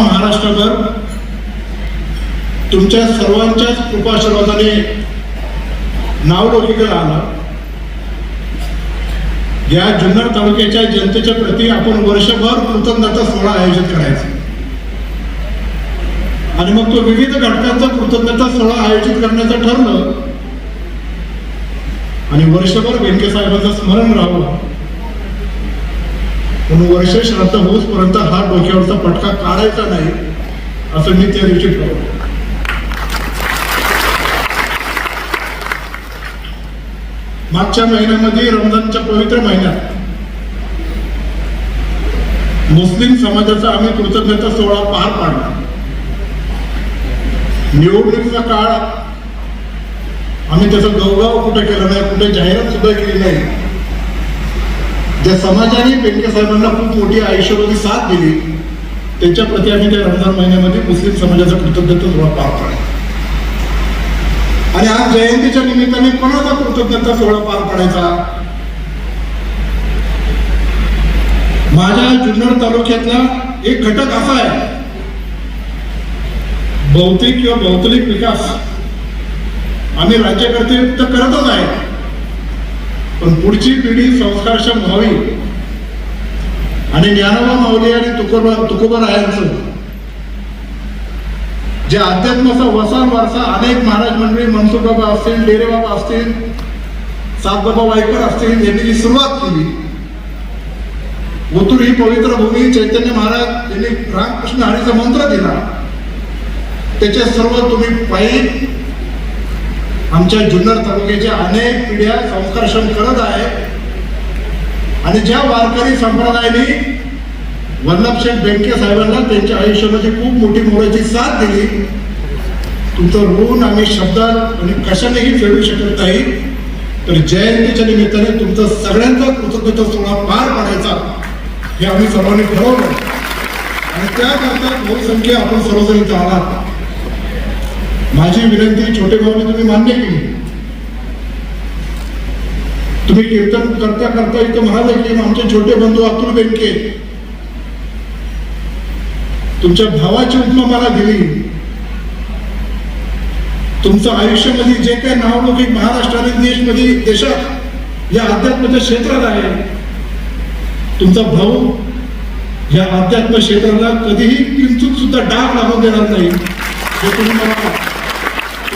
महाराष्ट्रभर तुमच्या सर्वांच्याच कृपाशीर्वादाने नाव लोकीकडे आलं. या जुन्नर तालुक्याच्या जनतेच्या प्रती आपण वर्षभर कृतज्ञता सोहळा आयोजित करायचा. आणि मग तो विविध घटकांचा कृतज्ञता सोहळा आयोजित करण्याचं ठरलं. आणि वर्षभर बेनके साहेबांचं स्मरण राहावं म्हणून वर्ष श्राद्ध होऊसपर्यंत हा डोक्यावरचा पटका काढायचा नाही असं मी त्या दिवशी ठरवलं. मागच्या महिन्यामध्ये रमजानच्या पवित्र महिन्यात मुस्लिम समाजाचा आम्ही कृतज्ञता सोहळा पार पाडला. निवडणुकीचा काळ आम्ही त्याचं गवगाव कुठे केलं नाही कुठे जाहिरात सुद्धा केली नाही. ज्या समाजाने पेंडके साहेबांना खूप मोठी आयुष्यवादी साथ दिली त्यांच्या प्रती आम्ही त्या रमजान महिन्यामध्ये मुस्लिम समाजाचा कृतज्ञता सोहळा पार पाडला. आणि आज जयंतीच्या निमित्ताने कोणाचा कृतज्ञता सोहळा पार पाडायचा? माझ्या जुन्नर तालुक्यातला एक घटक असा आहे भौतिक किंवा भौतिक विकास. आम्ही राज्यकर्ते तर करतच आहे. पण पुढची पिढी संस्कारक्षम व्हावी. आणि ज्ञानोबा माऊली आणि तुकोबा तुकोबा रायांचं. जे अध्यात्माचा वसान वारसा अनेक महाराज मंडळी मनसुख बाबा असतील डेरे बाबा असतील सातबाबा वायकर असतील यांनी जी सुरुवात केली. ओतूर ही पवित्र भूमी चैतन्य महाराज यांनी रामकृष्ण हरीचा मंत्र दिला. त्याचे सर्व तुम्ही पायी आमच्या जुन्नर तालुक्याच्या अनेक पिढ्या संस्कर्षण करत आहे आणि ज्या वारकरी संप्रदायाने वल्लभशेठ बेंके साहेबांना त्यांच्या आयुष्यामध्ये खूप मोठी मोलाची साथ दिली तुमचं ऋण आम्ही शब्दात आणि कशानेही फेडू शकत नाही. तर जयंतीच्या निमित्ताने तुमचं सगळ्यांचा कृतज्ञता सोहळा पार पाडायचा हे आम्ही सर्वांनी ठरवलं. आणि त्याकरता बहुसंख्य आपण सर्वजण इथं माझी विनंती छोटे भाऊने तुम्ही मान्य केली. तुम्ही कीर्तन करता करता इथं म्हणाले की आमचे छोटे बंधू अतुल बेंके तुमच्या भावाची उपमा मला दिली. तुमचं आयुष्यामध्ये जे काही नावलौकिक महाराष्ट्र आणि देशमध्ये देशात या अध्यात्माच्या क्षेत्रात आहे. तुमचा भाऊ या अध्यात्म क्षेत्राला कधीही किंचित सुद्धा डाग लागून देणार नाही. हे तुम्ही मला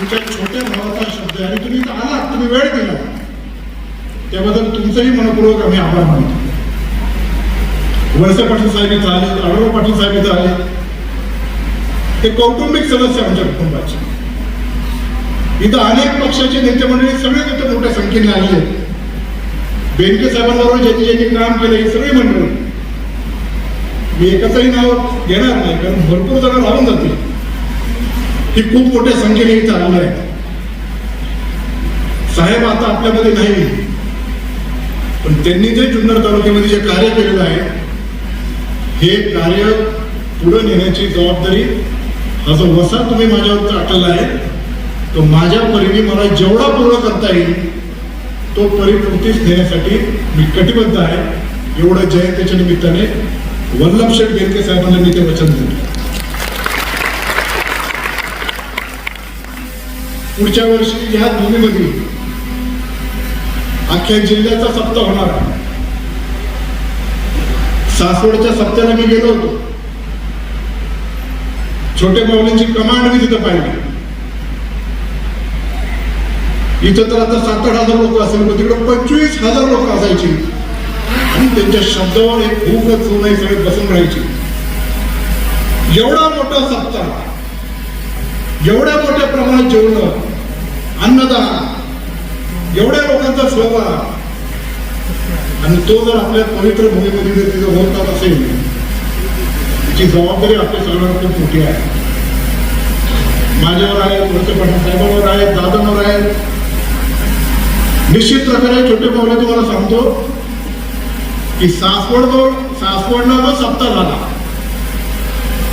तुमच्या छोट्या भावाचा शब्द आहे आणि तुम्ही इथं आलात तुम्ही वेळ दिला. त्याबद्दल तुमचंही मनपूर्वक आम्ही आभार मानतो. वळसे पाटील साहेब इथं आले आढळराव पाटील साहेब इथं आले. हे कौटुंबिक सदस्य आमच्या कुटुंबाचे. इथं अनेक पक्षाचे नेते मंडळी सगळे तिथं मोठ्या संख्येने आले आहेत. बेनके साहेबांबरोबर ज्यांनी ज्यांनी काम केलं हे सगळी मंडळी. मी एकाचंही नाव घेणार नाही कारण भरपूर जण राहून जातील. हे खूप मोठ्या संख्येने इथं आहे. साहेब आता आपल्यामध्ये नाही. पण त्यांनी जे जुन्नर तालुक्यामध्ये जे कार्य केलेलं आहे हे कार्य पुढे नेण्याची जबाबदारी हा जो वसा तुम्ही माझ्यावर टाकलेला आहे तो माझ्या परीने मला जेवढा पूर्ण करता येईल तो परिपूर्तीच नेण्यासाठी मी कटिबद्ध आहे. एवढं जयंतीच्या निमित्ताने. वल्लभशेठ बेनके साहेबांना मी ते वचन दिलं पुढच्या वर्षी या भूमीमध्ये अख्ख्या जिल्ह्याचा सप्ताह होणार आहे. सासवडच्या सप्त्याला मी गेलो होतो. छोटे माऊलींची कमांड मी तिथं पाहिली. इथं तर आता सात आठ हजार लोक असेल पण तिकडे पंचवीस हजार लोक असायची. आणि त्यांच्या शब्दावर एक खूपच सोनाई सगळे बसून राहायची. एवढा मोठा सप्ताह एवढ्या मोठ्या प्रमाणात जेवण अन्नदान. एवढ्या लोकांचा सहभाग आणि तो जर आपल्या पवित्र भूमीमध्ये जर तिथं होत असेल तिची जबाबदारी आपल्या सगळ्यांना खूप मोठी आहे. माझ्यावर आहे वरचे साहेबांवर आहे दादांवर आहे निश्चित प्रकारे छोटे पावले तुम्हाला सांगतो की सासवड जो सासवडला जो सप्ताह झाला.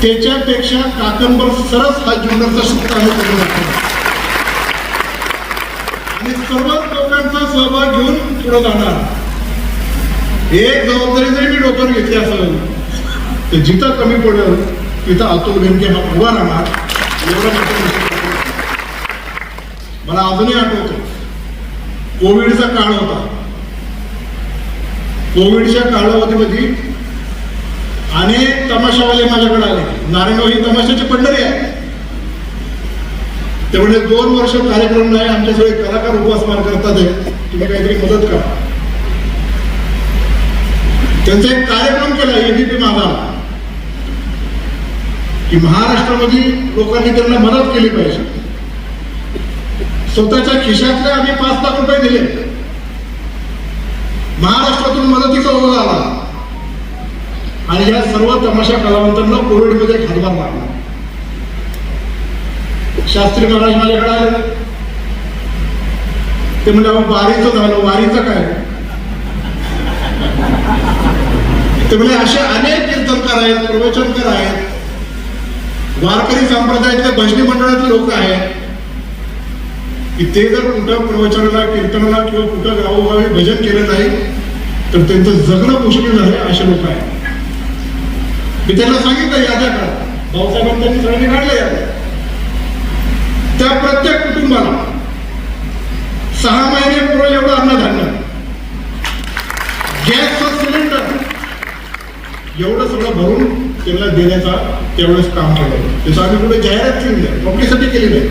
त्याच्यापेक्षा काकंबर सरस हा जुन्नरचा सप्ताह आम्ही करून आणि सर्वच लोकांचा सहभाग घेऊन पुढे जाणार. एक जबाबदारी जरी मी डोक्यावर घेतली असेल तर जिथं कमी पडेल तिथं अतुल बेनके हा उभा राहणार. एवढं मला अजूनही आठवतो कोविडचा काळ होता. कोविडच्या कालावधीमध्ये अनेक तमाशावाले माझ्याकडे आले. नारायणगाव ही तमाशाची पंढरी आहे. त्यामुळे दोन वर्ष कार्यक्रम नाही आमच्या सगळे कलाकार उपासमार करतात तुम्ही काहीतरी मदत करा. त्यांचा एक कार्यक्रम केला एबीपी माझा की महाराष्ट्रामध्ये लोकांनी त्यांना मदत केली पाहिजे. स्वतःच्या खिशातले आम्ही पाच लाख रुपये दिले. महाराष्ट्रातून मदतीचा ओघ आला. आणि या सर्व तमाशा कलावंतांना कोविडमध्ये हातभार लागला. शास्त्री महाराज माझ्याकडे आले. ते म्हणजे अहो वारीचं झालं वारीचं काय? ते म्हणजे असे अनेक कीर्तनकार आहेत प्रवचनकार आहेत. वारकरी संप्रदायातले भजनी मंडळातले लोक आहेत. की ते जर कुठं प्रवचनाला कीर्तनाला किंवा कुठं गावोगावी भजन केलं नाही तर त्यांचं जगणं मुश्किल झालं असे लोक आहेत. मी त्यांना सांगितलं याद्या काढा. भाऊसाहेबांनी सगळ्यांनी काढल्या याद्या. त्या प्रत्येक कुटुंबाला सहा महिने पुरेल एवढं अन्नधान्य. गॅसचं सिलेंडर. एवढं सगळं भरून त्यांना देण्याचा त्यावेळेस काम केलं. त्याचं आम्ही कुठे जाहिरात केली नाही. पब्लिसिटी केली नाही.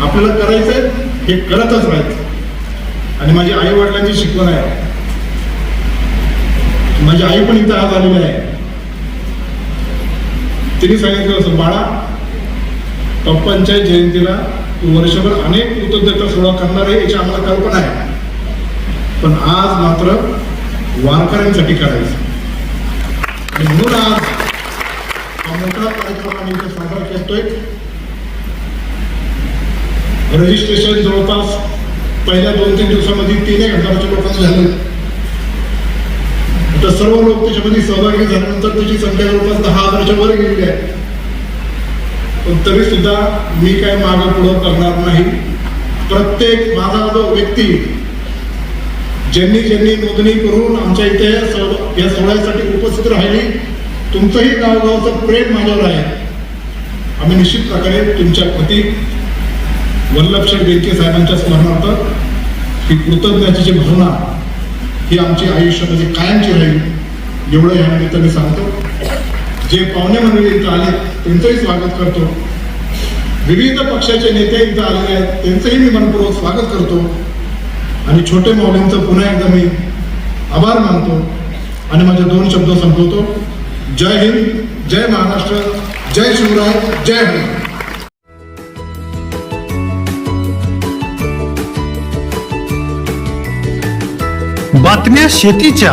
आपल्याला करायचंय हे करतच राहायचं आणि माझी आई वडिलांची शिकवण आहे. माझी आई पण इथं आज आलेली आहे. तिने सांगितलं असं बाळा पप्पांच्या जयंतीला वर्षभर अनेक कृतज्ञता सोहळा करणार आहे याची आम्हाला कल्पना आहे. पण आज मात्र वारकऱ्यांसाठी करायचं. म्हणून आज हा मोठा कार्यक्रम आम्ही इथे साजरा करतोय. रजिस्ट्रेशन जवळपास पहिल्या दोन तीन दिवसामध्ये तीन एक हजाराच्या लोकांचं झालं. आता सर्व लोक त्याच्यामध्ये सहभागी झाल्यानंतर त्याची संख्या जवळपास दहा हजाराच्या वर गेलेली आहे. पण तरी सुद्धा मी काय मागं पुढं करणार नाही. प्रत्येक माझा जो व्यक्ती ज्यांनी ज्यांनी नोंदणी करून आमच्या इथे या सोहळ्यासाठी उपस्थित राहिली तुमचंही गावगावचं प्रेम माझ्यावर आहे. आम्ही निश्चित प्रकारे तुमच्या प्रती वल्लभशेठ बेंके साहेबांच्या स्मरणार्थ ही कृतज्ञतेची जी भावना ही आमची आयुष्यामध्ये कायमची राहील एवढं या निमित्ताने सांगतो. जे पाहुणे म्हणून इथं आले त्यांचंही स्वागत करतो. विविध पक्षाचे नेते इथं आलेले आहेत त्यांचंही मी मनपूर्वक स्वागत करतो. आणि छोटे माऊलींचं पुन्हा एकदा मी आभार मानतो. आणि माझे दोन शब्द संपवतो. जय हिंद जय महाराष्ट्र जय शिवराय जय हिंद बातम्या शेतीच्या.